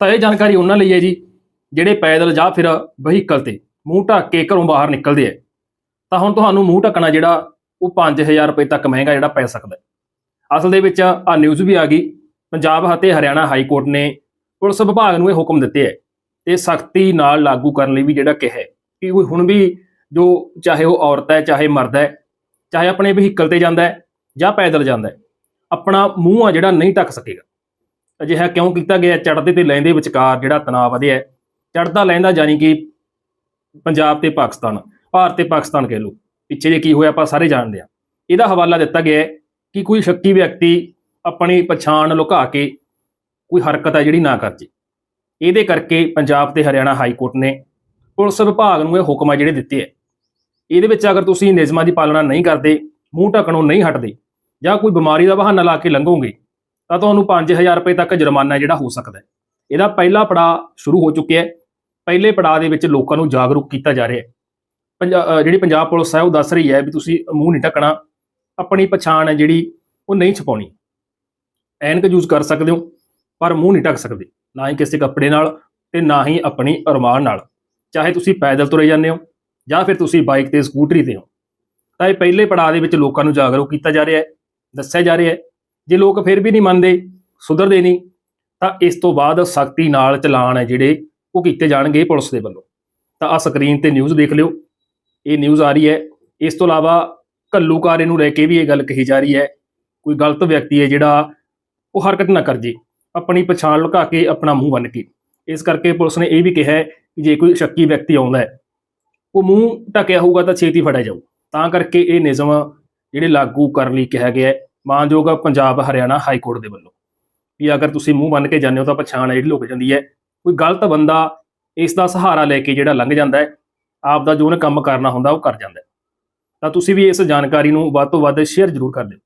ਤਾਂ ਇਹ ਜਾਣਕਾਰੀ ਉਹਨਾਂ ਲਈ ਹੈ ਜੀ, ਜਿਹੜੇ ਪੈਦਲ ਜਾਂ ਫਿਰ ਵਹੀਕਲ ਤੇ ਮੂੰਹ ਢੱਕ ਕੇ ਘਰੋਂ ਬਾਹਰ ਨਿਕਲਦੇ ਆ। ਤਾਂ ਹੁਣ ਤੁਹਾਨੂੰ ਮੂੰਹ ਢੱਕਣਾ ਜਿਹੜਾ, ਉਹ 5000 ਰੁਪਏ ਤੱਕ ਮਹਿੰਗਾ ਜਿਹੜਾ ਪੈ ਸਕਦਾ ਅਸਲ ਦੇ ਵਿੱਚ ਆ ਨਿਊਜ਼ ਵੀ ਆ ਗਈ, ਪੰਜਾਬ ਅਤੇ ਹਰਿਆਣਾ ਹਾਈ ਕੋਰਟ ਨੇ ਪੁਲਿਸ ਵਿਭਾਗ ਨੂੰ ਇਹ ਹੁਕਮ ਦਿੱਤੇ ਹੈ ਤੇ ਸਖਤੀ ਨਾਲ ਲਾਗੂ ਕਰਨ ਲਈ ਵੀ ਜਿਹੜਾ ਕਿਹਾ ਕਿ ਉਹ ਹੁਣ ਵੀ ਜੋ ਚਾਹੇ ਉਹ ਔਰਤ ਹੈ, ਚਾਹੇ ਮਰਦ ਹੈ, ਚਾਹੇ ਆਪਣੇ ਵਹੀਕਲ ਤੇ ਜਾਂਦਾ ਹੈ ਜਾਂ ਪੈਦਲ ਜਾਂਦਾ ਹੈ, ਆਪਣਾ ਮੂੰਹ ਆ ਜਿਹੜਾ ਨਹੀਂ ਢੱਕ ਸਕੇਗਾ। ਅਜਿਹਾ ਕਿਉਂ ਕੀਤਾ ਗਿਆ? ਚੜ੍ਹਦੇ ਤੇ ਲੈਂਦੇ ਵਿਚਕਾਰ ਜਿਹੜਾ ਤਣਾਅ ਵਧਿਆ ਹੈ, ਚੜ੍ਹਦਾ ਲੈਂਦਾ ਜਾਨੀ ਕਿ ਪੰਜਾਬ ਤੇ ਪਾਕਿਸਤਾਨ, ਭਾਰਤ ਤੇ ਪਾਕਿਸਤਾਨ ਕਹਿ ਲਓ। ਪਿੱਛੇ ਜੇ ਕੀ ਹੋਇਆ, ਆਪਾਂ ਸਾਰੇ ਜਾਣਦੇ ਆ ਇਹਦਾ ਹਵਾਲਾ ਦਿੱਤਾ ਗਿਆ ਹੈ ਕਿ ਕੋਈ ਸ਼ੱਕੀ ਵਿਅਕਤੀ ਆਪਣੀ ਪਛਾਣ ਲੁਕਾ ਕੇ ਕੋਈ ਹਰਕਤ ਆ ਜਿਹੜੀ ਨਾ ਕਰ ਜੇ। ਇਹਦੇ ਕਰਕੇ ਪੰਜਾਬ ਤੇ ਹਰਿਆਣਾ ਹਾਈ ਕੋਰਟ ਨੇ ਪੁਲਿਸ ਵਿਭਾਗ ਨੂੰ ਇਹ ਹੁਕਮ ਆ ਜਿਹੜੇ ਦਿੱਤੇ ਹੈ। ਇਹਦੇ ਵਿੱਚ ਅਗਰ ਤੁਸੀਂ ਨਿਯਮਾਂ ਦੀ ਪਾਲਣਾ ਨਹੀਂ ਕਰਦੇ, ਮੂੰਹ ਢੱਕਣੋਂ ਨਹੀਂ ਹਟਦੇ ਜਾਂ ਕੋਈ ਬਿਮਾਰੀ ਦਾ ਬਹਾਨਾ ਲਾ ਕੇ ਲੰਘੋਗੇ ਤਾਂ ਤੁਹਾਨੂੰ 5000 ਰੁਪਏ ਤੱਕ ਜੁਰਮਾਨਾ ਜਿਹੜਾ ਹੋ ਸਕਦਾ ਹੈ। ਇਹਦਾ ਪਹਿਲਾ ਪੜਾਅ ਸ਼ੁਰੂ ਹੋ ਚੁੱਕਿਆ ਹੈ। ਪਹਿਲੇ ਪੜਾਅ ਦੇ ਵਿੱਚ ਲੋਕਾਂ ਨੂੰ ਜਾਗਰੂਕ ਕੀਤਾ ਜਾ ਰਿਹਾ ਹੈ। ਜਿਹੜੀ ਪੰਜਾਬ ਪੁਲਿਸ ਹੈ, ਉਹ ਦੱਸ ਰਹੀ ਹੈ ਵੀ ਤੁਸੀਂ ਮੂੰਹ ਨਹੀਂ ਢੱਕਣਾ, ਆਪਣੀ ਪਛਾਣ ਹੈ ਜਿਹੜੀ, ਉਹ ਨਹੀਂ ਛਪਾਉਣੀ। ਐਨਕ ਯੂਜ਼ ਕਰ ਸਕਦੇ ਹੋ, ਪਰ ਮੂੰਹ ਨਹੀਂ ਢੱਕ ਸਕਦੇ। ਨਾ ਹੀ ਕਿਸੇ ਕੱਪੜੇ ਨਾਲ ਤੇ ਨਾ ਹੀ ਆਪਣੀ ਅਰਮਾਨ ਨਾਲ। ਚਾਹੇ ਤੁਸੀਂ ਪੈਦਲ ਤੁਰੇ ਜਾਂਦੇ ਹੋ, ਜਾਂ ਫਿਰ ਤੁਸੀਂ ਬਾਈਕ ਤੇ ਸਕੂਟਰੀ ਤੇ ਹੋ। ਤਾਂ ਇਹ ਪਹਿਲੇ ਪੜਾਅ ਦੇ ਵਿੱਚ ਲੋਕਾਂ ਨੂੰ ਜਾਗਰੂਕ ਕੀਤਾ ਜਾ ਰਿਹਾ ਹੈ, ਦੱਸਿਆ ਜਾ ਰਿਹਾ ਹੈ ਜੇ ਲੋਕ ਫਿਰ ਵੀ ਨਹੀਂ ਮੰਨਦੇ, ਸੁਧਰਦੇ ਨਹੀਂ, ਤਾਂ ਇਸ ਤੋਂ ਬਾਅਦ ਸਖਤੀ ਨਾਲ ਚਲਾਨ ਹੈ ਜਿਹੜੇ ਉਹ ਕੀਤੇ ਜਾਣਗੇ ਪੁਲਿਸ ਦੇ ਵੱਲੋਂ। ਤਾਂ ਆ ਸਕਰੀਨ ਤੇ ਨਿਊਜ਼ ਦੇਖ ਲਿਓ। ਇਹ ਨਿਊਜ਼ ਆ ਰਹੀ ਹੈ। ਇਸ ਤੋਂ ਇਲਾਵਾ ਘੱਲੂਕਾਰੇ ਨੂੰ ਲੈ ਕੇ ਵੀ ਇਹ ਗੱਲ ਕਹੀ ਜਾ ਰਹੀ ਹੈ। ਕੋਈ ਗਲਤ ਵਿਅਕਤੀ ਹੈ ਜਿਹੜਾ ਉਹ ਹਰਕਤ ਨਾ ਕਰ ਜੇ, ਆਪਣੀ ਪਛਾਣ ਲੁਕਾ ਕੇ ਆਪਣਾ ਮੂੰਹ ਬੰਨ ਕੇ। ਇਸ ਕਰਕੇ ਪੁਲਿਸ ਨੇ ਇਹ ਵੀ ਕਿਹਾ ਕਿ ਜੇ ਕੋਈ ਸ਼ੱਕੀ ਵਿਅਕਤੀ ਆਉਂਦਾ ਹੈ, ਉਹ ਮੂੰਹ ਢੱਕਿਆ ਹੋਊਗਾ ਤਾਂ ਛੇਤੀ ਫੜਿਆ ਜਾਊ। ਤਾਂ ਕਰਕੇ ਇਹ ਨਿਯਮ ਜਿਹੜੇ ਲਾਗੂ ਕਰਨ ਲਈ ਕਿਹਾ ਗਿਆ ਹੈ। ਮਾਨਯੋਗ ਪੰਜਾਬ ਹਰਿਆਣਾ ਹਾਈ ਕੋਰਟ ਦੇ ਵੱਲੋਂ। ਵੀ ਅਗਰ ਤੁਸੀਂ ਮੂੰਹ ਬੰਨ ਕੇ ਜਾਂਦੇ ਹੋ ਤਾਂ ਪਛਾਣ ਹੈ ਜਿਹੜੀ ਲੁਕ ਜਾਂਦੀ ਹੈ, ਕੋਈ ਗਲਤ ਬੰਦਾ ਇਸ ਦਾ ਸਹਾਰਾ ਲੈ ਕੇ ਜਿਹੜਾ ਲੰਘ ਜਾਂਦਾ ਹੈ, ਆਪ ਦਾ ਜੋ ਉਹਨੇ ਕੰਮ ਕਰਨਾ ਹੁੰਦਾ ਉਹ ਕਰ ਜਾਂਦਾ ਹੈ। ਤਾਂ ਤੁਸੀਂ ਵੀ ਇਸ ਜਾਣਕਾਰੀ ਨੂੰ ਵੱਧ ਤੋਂ ਵੱਧ ਸ਼ੇਅਰ ਜ਼ਰੂਰ ਕਰ ਦਿਓ।